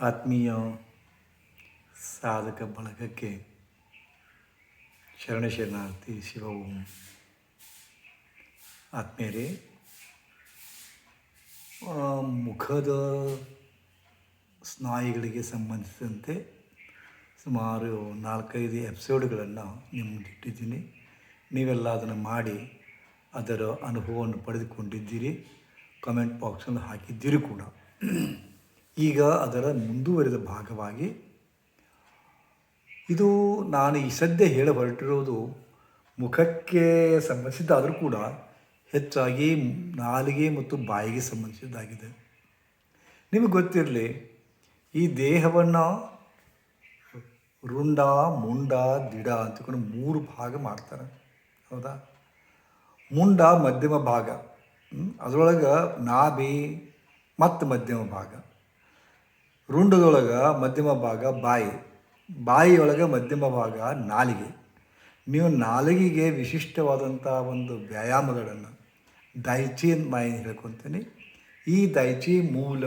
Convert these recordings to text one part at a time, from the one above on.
ಆತ್ಮೀಯ ಸಾಧಕ ಬಳಗಕ್ಕೆ ಶರಣ ಶರಣಾರ್ಥಿ ಶಿವ ಆತ್ಮೀಯರೇ ಮುಖದ ಸ್ನಾಯುಗಳಿಗೆ ಸಂಬಂಧಿಸಿದಂತೆ ಸುಮಾರು ನಾಲ್ಕೈದು ಎಪಿಸೋಡ್ಗಳನ್ನು ನಿಮ್ಮ ಮುಂದೆ ಇಟ್ಟಿದ್ದೀನಿ ನೀವೆಲ್ಲ ಅದನ್ನು ಮಾಡಿ ಅದರ ಅನುಭವವನ್ನು ಪಡೆದುಕೊಂಡಿದ್ದೀರಿ. ಕಮೆಂಟ್ ಬಾಕ್ಸಲ್ಲಿ ಹಾಕಿದ್ದೀರಿ ಕೂಡ. ಈಗ ಅದರ ಮುಂದುವರೆದ ಭಾಗವಾಗಿ ಇದು ನಾನು ಈ ಸದ್ಯ ಹೇಳ ಹೊರಟಿರೋದು ಮುಖಕ್ಕೆ ಸಂಬಂಧಿಸಿದ್ದಾದರೂ ಕೂಡ ಹೆಚ್ಚಾಗಿ ನಾಲಿಗೆ ಮತ್ತು ಬಾಯಿಗೆ ಸಂಬಂಧಿಸಿದ್ದಾಗಿದೆ. ನಿಮಗೆ ಗೊತ್ತಿರಲಿ, ಈ ದೇಹವನ್ನು ರುಂಡ, ಮುಂಡ, ದಿಡ ಅಂತಕೊಂಡು ಮೂರು ಭಾಗ ಮಾಡ್ತಾರೆ. ಹೌದಾ? ಮುಂಡ, ಮಧ್ಯಮ ಭಾಗ. ಅದರೊಳಗೆ ನಾಭಿ, ಮತ್ತು ಮಧ್ಯಮ ಭಾಗ. ರುಂಡದೊಳಗೆ ಮಧ್ಯಮ ಭಾಗ ಬಾಯಿ, ಬಾಯಿಯೊಳಗೆ ಮಧ್ಯಮ ಭಾಗ ನಾಲಿಗೆ. ನೀವು ನಾಲಿಗೆಗೆ ವಿಶಿಷ್ಟವಾದಂಥ ಒಂದು ವ್ಯಾಯಾಮಗಳನ್ನು ದೈಚಿ ಅಂತ ಮಾಹಿತಿ ಹೇಳ್ಕೊತೀನಿ. ಈ ದೈಚಿ ಮೂಲ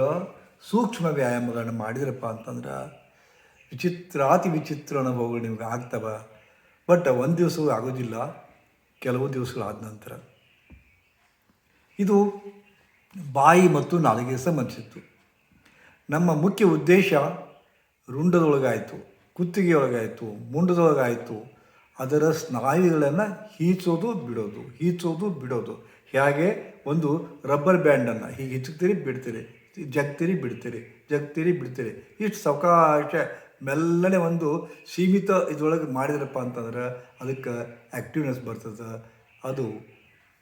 ಸೂಕ್ಷ್ಮ ವ್ಯಾಯಾಮಗಳನ್ನು ಮಾಡಿದ್ರಪ್ಪ ಅಂತಂದ್ರೆ ವಿಚಿತ್ರಾತಿ ವಿಚಿತ್ರ ಅನುಭವಗಳು ನಿಮ್ಗೆ ಆಗ್ತವೆ. ಬಟ್ ಒಂದು ದಿವಸವೂ ಆಗೋದಿಲ್ಲ, ಕೆಲವು ದಿವಸಗಳಾದ ನಂತರ. ಇದು ಬಾಯಿ ಮತ್ತು ನಾಲಿಗೆ ಸಂಬಂಧಿಸಿತ್ತು ನಮ್ಮ ಮುಖ್ಯ ಉದ್ದೇಶ ರುಂಡದೊಳಗಾಯಿತು, ಕುತ್ತಿಗೆಯೊಳಗಾಯಿತು, ಮುಂಡದೊಳಗಾಯಿತು. ಅದರ ಸ್ನಾಯುಗಳನ್ನು ಹೀಚೋದು, ಬಿಡೋದು ಹೀಚೋದು, ಬಿಡೋದು. ಹೇಗೆ? ಒಂದು ರಬ್ಬರ್ ಬ್ಯಾಂಡನ್ನು ಹೀಗೆ ಹಿಚ್ಚುತ್ತೀರಿ ಬಿಡ್ತೀರಿ. ಜಗ್ತೀರಿ ಬಿಡ್ತೀರಿ. ಜಗ್ತೀರಿ, ಬಿಡ್ತೀರಿ. ಇಷ್ಟು ಸಾವಕಾಶ ಮೆಲ್ಲನೆ ಒಂದು ಸೀಮಿತ ಇದ್ರೊಳಗೆ ಮಾಡಿದ್ರಪ್ಪ ಅಂತಂದ್ರೆ ಅದಕ್ಕೆ ಆ್ಯಕ್ಟಿವ್ನೆಸ್ ಬರ್ತದೆ, ಅದು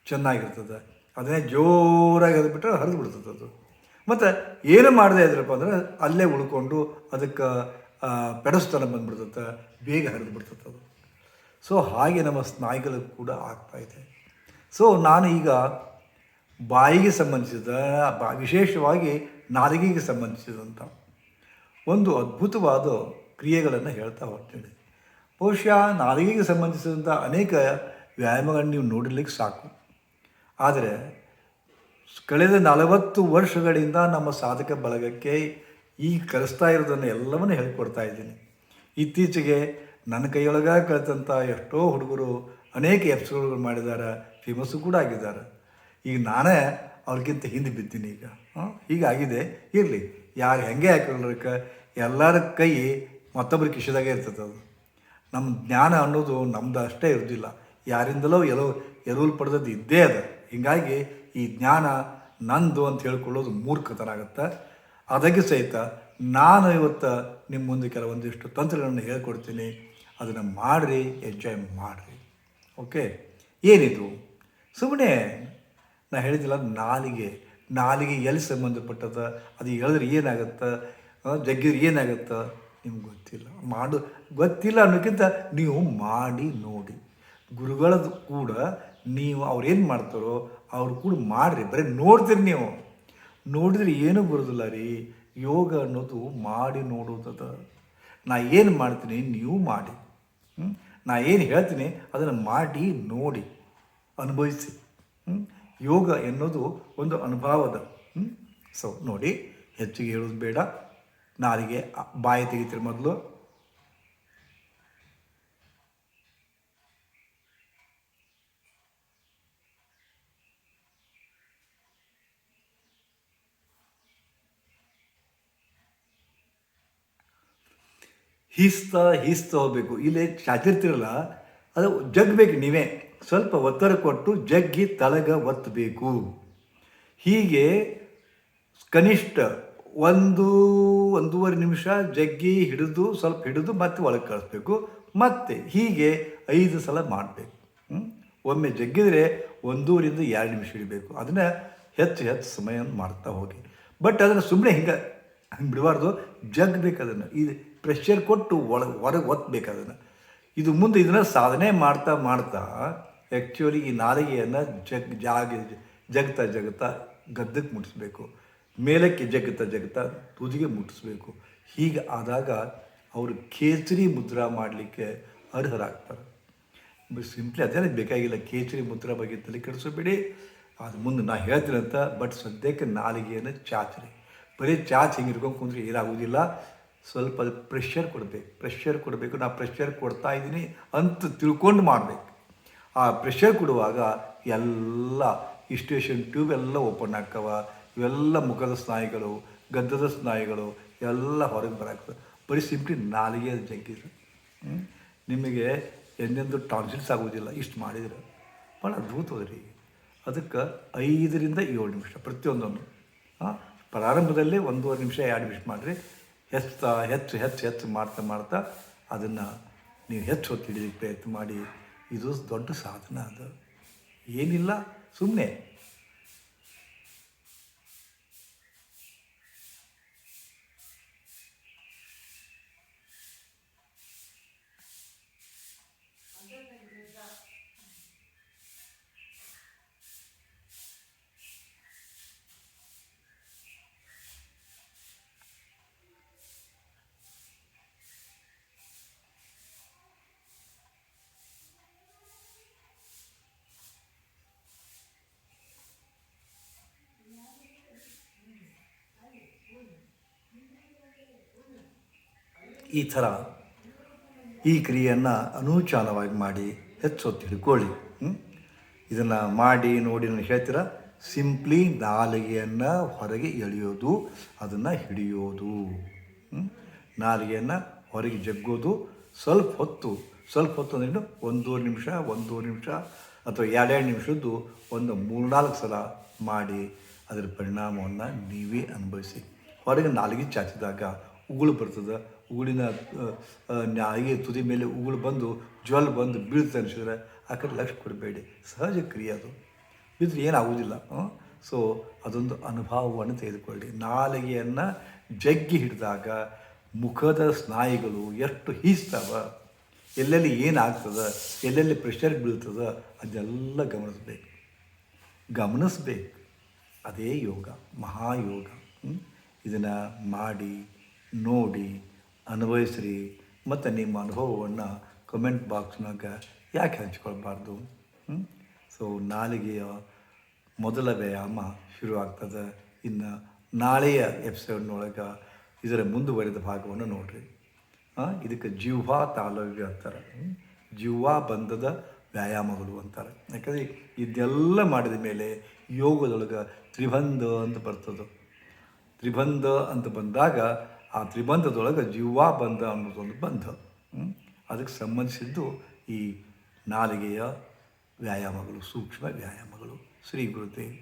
ಚೆನ್ನಾಗಿರ್ತದೆ. ಅದನ್ನೇ ಜೋರಾಗಿ ಹರಿದ್ಬಿಟ್ರೆ ಹರಿದು ಬಿಡ್ತದೆ ಅದು. ಮತ್ತು ಏನು ಮಾಡದೇ ಇದ್ರಪ್ಪ ಅಂದ್ರೆ ಅಲ್ಲೇ ಉಳ್ಕೊಂಡು ಅದಕ್ಕೆ ಪೆಡಸ್ತನ ಬಂದ್ಬಿಡ್ತದೆ ಬೇಗ ಹರಿದು ಬಿಡ್ತದೆ ಅದು. ಸೊ ಹಾಗೆ ನಮ್ಮ ಸ್ನಾಯುಗಳು ಕೂಡ ಆಗ್ತಾ ಇದೆ. ಸೊ ನಾನು ಈಗ ಬಾಯಿಗೆ ಸಂಬಂಧಿಸಿದ, ಬಾ, ವಿಶೇಷವಾಗಿ ನಾಲಿಗೆಗೆ ಸಂಬಂಧಿಸಿದಂಥ ಒಂದು ಅದ್ಭುತವಾದ ಕ್ರಿಯೆಗಳನ್ನು ಹೇಳ್ತಾ ಹೋಗ್ತೇನೆ. ಬಹುಶಃ ನಾಲಿಗೆಗೆ ಸಂಬಂಧಿಸಿದಂಥ ಅನೇಕ ವ್ಯಾಯಾಮಗಳನ್ನು ನೀವು ನೋಡಲಿಕ್ಕೆ ಸಾಕು. ಆದರೆ ಕಳೆದ ನಲವತ್ತು ವರ್ಷಗಳಿಂದ ನಮ್ಮ ಸಾಧಕ ಬಳಗಕ್ಕೆ ಈ ಕಲಿಸ್ತಾ ಇರೋದನ್ನು ಎಲ್ಲವನ್ನೂ ಹೇಳ್ಕೊಡ್ತಾ ಇದ್ದೀನಿ. ಇತ್ತೀಚೆಗೆ ನನ್ನ ಕೈಯೊಳಗೆ ಕಲಿತಂಥ ಎಷ್ಟೋ ಹುಡುಗರು ಅನೇಕ ಎಪಿಸೋಡ್ಗಳು ಮಾಡಿದ್ದಾರೆ ಫೇಮಸ್ಸು ಕೂಡ ಆಗಿದ್ದಾರೆ. ಈಗ ನಾನೇ ಅವ್ರಿಗಿಂತ ಹಿಂದೆ ಬಿದ್ದೀನಿ ಈಗ. ಹೀಗಾಗಿದೆ. ಇರಲಿ, ಯಾರು ಹೆಂಗೆ ಹಾಕಿರೋದಕ್ಕೆ ಎಲ್ಲರ ಕೈ ಮತ್ತೊಬ್ಬರ ಕಿಶದಾಗೆ ಇರ್ತದೆ ಅದು. ನಮ್ಮ ಜ್ಞಾನ ಅನ್ನೋದು ನಮ್ದು ಅಷ್ಟೇ ಇರೋದಿಲ್ಲ. ಯಾರಿಂದಲೋ ಎಲ್ಲೋ ಎರವಲು ಪಡೆದದ್ದು ಇದ್ದೇ ಅದ. ಹೀಗಾಗಿ ಈ ಜ್ಞಾನ ನಂದು ಅಂತ ಹೇಳ್ಕೊಳ್ಳೋದು ಮೂರ್ಖತನ ಆಗುತ್ತೆ ಅದಕ್ಕೆ ಸಹಿತ ನಾನು ಇವತ್ತು ನಿಮ್ಮ ಮುಂದೆ ಕೆಲವೊಂದಿಷ್ಟು ತಂತ್ರಗಳನ್ನು ಹೇಳ್ಕೊಡ್ತೀನಿ. ಅದನ್ನು ಮಾಡಿರಿ ಎಂಜಾಯ್ ಮಾಡಿರಿ. ಓಕೆ ಏನಿದು? ಸುಮ್ಮನೆ ನಾನು ಹೇಳಿದಿಲ್ಲ ನಾಲಿಗೆ. ನಾಲಿಗೆ ಎಲ್ಲಿ ಸಂಬಂಧಪಟ್ಟದ? ಅದು ಹೇಳಿದ್ರೆ ಏನಾಗುತ್ತೆ? ಜಗ್ಗಿದ್ರೆ ಏನಾಗುತ್ತೆ? ನಿಮ್ಗೆ ಗೊತ್ತಿಲ್ಲ. ಮಾಡು. ಗೊತ್ತಿಲ್ಲ ಅನ್ನೋಕ್ಕಿಂತ ನೀವು ಮಾಡಿ ನೋಡಿ. ಗುರುಗಳದ್ದು ಕೂಡ ನೀವು ಅವ್ರು ಏನು ಮಾಡ್ತಾರೋ ಅವ್ರು ಕೂಡ ಮಾಡಿರಿ. ಬರೀ ನೋಡ್ತೀರಿ ನೀವು. ನೋಡಿದ್ರೆ ಏನೂ ಬರೋದಿಲ್ಲ ರೀ. ಯೋಗ ಅನ್ನೋದು ಮಾಡಿ ನೋಡೋದದ. ನಾ ಏನು ಮಾಡ್ತೀನಿ ನೀವು ಮಾಡಿ? ನಾ ಏನು ಹೇಳ್ತೀನಿ ಅದನ್ನು ಮಾಡಿ ನೋಡಿ. ಅನುಭವಿಸಿ. ಯೋಗ ಎನ್ನುವುದು ಒಂದು ಅನುಭವದ ಸೊ ನೋಡಿ, ಹೆಚ್ಚಿಗೆ ಹೇಳೋದು ಬೇಡ. ನಾಲಿಗೆ ಬಾಯಿ ತೆಗಿತೀರಿ ಮೊದಲು. ಹೀಸ್ತಾ ಹೀಸ್ತಾ ಹೋಗ್ಬೇಕು. ಇಲ್ಲಿ ಚಾಚಿರ್ತಿರಲ್ಲ ಅದು ಜಗ್ಬೇಕು ನೀವೇ. ಸ್ವಲ್ಪ ಒತ್ತಡ ಕೊಟ್ಟು ಜಗ್ಗಿ ತಳಗ ಒತ್ತಬೇಕು ಹೀಗೆ ಕನಿಷ್ಠ ಒಂದು, ಒಂದೂವರೆ ನಿಮಿಷ ಜಗ್ಗಿ ಹಿಡಿದು, ಸ್ವಲ್ಪ ಹಿಡಿದು ಮತ್ತೆ ಒಳಗೆ ಕಳಿಸ್ಬೇಕು. ಮತ್ತೆ ಹೀಗೆ ಐದು ಸಲ ಮಾಡಬೇಕು. ಒಮ್ಮೆ ಜಗ್ಗಿದರೆ ಒಂದೂವರಿಂದ ಎರಡು ನಿಮಿಷ ಹಿಡಿಬೇಕು. ಅದನ್ನು ಹೆಚ್ಚು ಹೆಚ್ಚು ಸಮಯ ಮಾಡ್ತಾ ಹೋಗಿ. ಬಟ್ ಅದನ್ನು ಸುಮ್ಮನೆ ಹಂಗೆ ಬಿಡಬಾರ್ದು. ಜಗ್ಬೇಕು ಅದನ್ನು ಇದು ಪ್ರೆಷರ್ ಕೊಟ್ಟು ಒಳಗೆ ಹೊರಗೆ ಒತ್ತಬೇಕು ಅದನ್ನು ಇದು ಮುಂದೆ ಇದನ್ನು ಸಾಧನೆ ಮಾಡ್ತಾ ಮಾಡ್ತಾ ಆ್ಯಕ್ಚುಲಿ ಈ ನಾಲಿಗೆಯನ್ನು ಜಗ್, ಜಾಗ, ಜಗ್ತಾ ಜಗ್ತಾ ಗದ್ದಕ್ಕೆ ಮುಟ್ಟಿಸ್ಬೇಕು ಮೇಲಕ್ಕೆ ಜಗ್ತಾ ಜಗ್ತಾ ತುದಿಗೆ ಮುಟ್ಟಿಸ್ಬೇಕು ಹೀಗೆ ಆದಾಗ ಅವರು ಕೇಸರಿ ಮುದ್ರಾ ಮಾಡಲಿಕ್ಕೆ ಅರ್ಹರಾಗ್ತಾರೆ. ಸಿಂಪ್ಲಿ ಅದೇನೇ ಬೇಕಾಗಿಲ್ಲ ಕೇಸರಿ ಮುದ್ರಾ ಬಗ್ಗೆ ತಲೆ ಕೆಡಿಸಬೇಡಿ. ಅದು ಮುಂದೆ ನಾ ಹೇಳ್ತೀನಂತ ಬಟ್ ಸದ್ಯಕ್ಕೆ ನಾಲಿಗೆಯನ್ನು ಚಾಚ್ರಿ. ಬರೀ ಚಾಚ್ ಹಿಂಗೆ ಹಿಡ್ಕೊಂಡು ಕುಂದ್ರೆ ಏನಾಗುವುದಿಲ್ಲ. ಸ್ವಲ್ಪ ಪ್ರೆಷರ್ ಕೊಡಬೇಕು. ಪ್ರೆಷರ್ ಕೊಡಬೇಕು. ನಾ ಪ್ರೆಷರ್ ಕೊಡ್ತಾ ಇದ್ದೀನಿ ಅಂತ ತಿಳ್ಕೊಂಡು ಮಾಡಬೇಕು. ಆ ಪ್ರೆಷರ್ ಕೊಡುವಾಗ ಎಲ್ಲ ಇಸ್ಟೇಷನ್ ಟ್ಯೂಬ್ ಎಲ್ಲ ಓಪನ್ ಆಗ್ತವ. ಇವೆಲ್ಲ ಮುಖದ ಸ್ನಾಯುಗಳು ಗದ್ದದ ಸ್ನಾಯುಗಳು ಎಲ್ಲ ಹೊರಗೆ ಬರಾಕ್ತವೆ. ಬರೀ ಸಿಂಪ್ಲಿ ನಾಲಿಗೆ ಹ್ಮ್? ನಿಮಗೆ ಎಂದೆಂದು ಟಾನ್ಸಿಲ್ಸ್ ಆಗೋದಿಲ್ಲ ಇಷ್ಟು ಮಾಡಿದ್ರೆ ಭಾಳ ಅದ್ಭುತವಾದ್ರಿ ಅದಕ್ಕೆ ಐದರಿಂದ ಏಳು ನಿಮಿಷ ಪ್ರತಿಯೊಂದನ್ನು ಪ್ರಾರಂಭದಲ್ಲೇ ಒಂದೂವರೆ ನಿಮಿಷ ಎರಡು ನಿಮಿಷ ಮಾಡಿರಿ. ಹೆಚ್ಚುತ್ತಾ ಹೆಚ್ಚು ಹೆಚ್ಚು ಹೆಚ್ಚು ಮಾಡ್ತಾ ಮಾಡ್ತಾ ಅದನ್ನು ನೀವು ಹೆಚ್ಚು ಹೊತ್ತು ಹಿಡಿಲಿಕ್ಕೆ ಪ್ರಯತ್ನ ಮಾಡಿ. ಇದು ದೊಡ್ಡ ಸಾಧನ ಅದು. ಏನಿಲ್ಲ ಸುಮ್ಮನೆ ಈ ಥರ ಈ ಕ್ರಿಯೆಯನ್ನು ಅನೂಚಾನವಾಗಿ ಮಾಡಿ ಹೆಚ್ಚು ತಿಳ್ಕೊಳ್ಳಿ ಇದನ್ನು ಮಾಡಿ ನೋಡಿ ನಾನು ಹೇಳ್ತೀರ? ಸಿಂಪ್ಲಿ ನಾಲಿಗೆಯನ್ನು ಹೊರಗೆ ಎಳೆಯೋದು, ಅದನ್ನು ಹಿಡಿಯೋದು? ನಾಲಿಗೆಯನ್ನು ಹೊರಗೆ ಜಗ್ಗೋದು, ಸ್ವಲ್ಪ ಹೊತ್ತು ಸ್ವಲ್ಪ ಹೊತ್ತು ಅಂದ್ರೆ ಒಂದೂವರೆ ನಿಮಿಷ ಒಂದೂವರೆ ನಿಮಿಷ ಅಥವಾ ಎರಡೆರಡು ನಿಮಿಷದ್ದು ಒಂದು ಮೂರ್ನಾಲ್ಕು ಸಲ ಮಾಡಿ ಅದರ ಪರಿಣಾಮವನ್ನು ನೀವೇ ಅನುಭವಿಸಿ. ಹೊರಗೆ ನಾಲಿಗೆ ಚಾಚಿದಾಗ ಉಗುಳು ಬರ್ತದೆ. ಉಗುಳಿನ ನಾಲಿಗೆ ತುದಿ ಮೇಲೆ ಉಗುಳು ಬಂದು ಜ್ವಲ್ ಬಂದು ಬೀಳುತ್ತೆ ಅನಿಸಿದ್ರೆ ಆ ಕಡೆ ಲಕ್ಷ ಕೊಡಬೇಡಿ. ಸಹಜ ಕ್ರಿಯೆ ಅದು. ಬಿದ್ದರೆ ಏನಾಗುವುದಿಲ್ಲ ಸೊ ಅದೊಂದು ಅನುಭವವನ್ನು ತೆಗೆದುಕೊಳ್ಳಿ. ನಾಲಿಗೆಯನ್ನು ಜಗ್ಗಿ ಹಿಡಿದಾಗ ಮುಖದ ಸ್ನಾಯುಗಳು ಎಷ್ಟು ಹೀಸ್ತಾವ, ಎಲ್ಲೆಲ್ಲಿ ಏನಾಗ್ತದೆ, ಎಲ್ಲೆಲ್ಲಿ ಪ್ರೆಷರ್ ಬೀಳ್ತದೆ, ಅದೆಲ್ಲ ಗಮನಿಸ್ಬೇಕು. ಗಮನಿಸ್ಬೇಕು. ಅದೇ ಯೋಗ, ಮಹಾಯೋಗ ಇದನ್ನು ಮಾಡಿ ನೋಡಿ ಅನುಭವಿಸ್ರಿ ಮತ್ತು ನಿಮ್ಮ ಅನುಭವವನ್ನು ಕಮೆಂಟ್ ಬಾಕ್ಸ್ನಾಗ ಯಾಕೆ ಹಂಚ್ಕೊಳ್ಬಾರ್ದು? ಸೊ ನಾಲಿಗೆಯ ಮೊದಲ ವ್ಯಾಯಾಮ ಶುರುವಾಗ್ತದೆ ಇನ್ನು ನಾಳೆಯ ಎಪಿಸೋಡ್ನೊಳಗೆ ಇದರ ಮುಂದುವರಿದ ಭಾಗವನ್ನು ನೋಡಿರಿ. ಇದಕ್ಕೆ ಜೀವಾ ತಾಲವ್ಯ ಅಂತಾರೆ. ಜೀವಾ ಬಂಧದ ವ್ಯಾಯಾಮಗಳು ಅಂತಾರೆ. ಯಾಕಂದರೆ ಇದೆಲ್ಲ ಮಾಡಿದ ಮೇಲೆ ಯೋಗದೊಳಗೆ ತ್ರಿಬಂಧ ಅಂತ ಬರ್ತದೆ. ತ್ರಿಬಂಧ ಅಂತ ಬಂದಾಗ ಆ ತ್ರಿಬಂಧದೊಳಗೆ ಜೀವ, ಬಂಧ ಅನ್ನೋದೊಂದು ಬಂಧ. ಅದಕ್ಕೆ ಸಂಬಂಧಿಸಿದ್ದು ಈ ನಾಲಿಗೆಯ ವ್ಯಾಯಾಮಗಳು, ಸೂಕ್ಷ್ಮ ವ್ಯಾಯಾಮಗಳು ಶ್ರೀ ಗುರುದೇವ್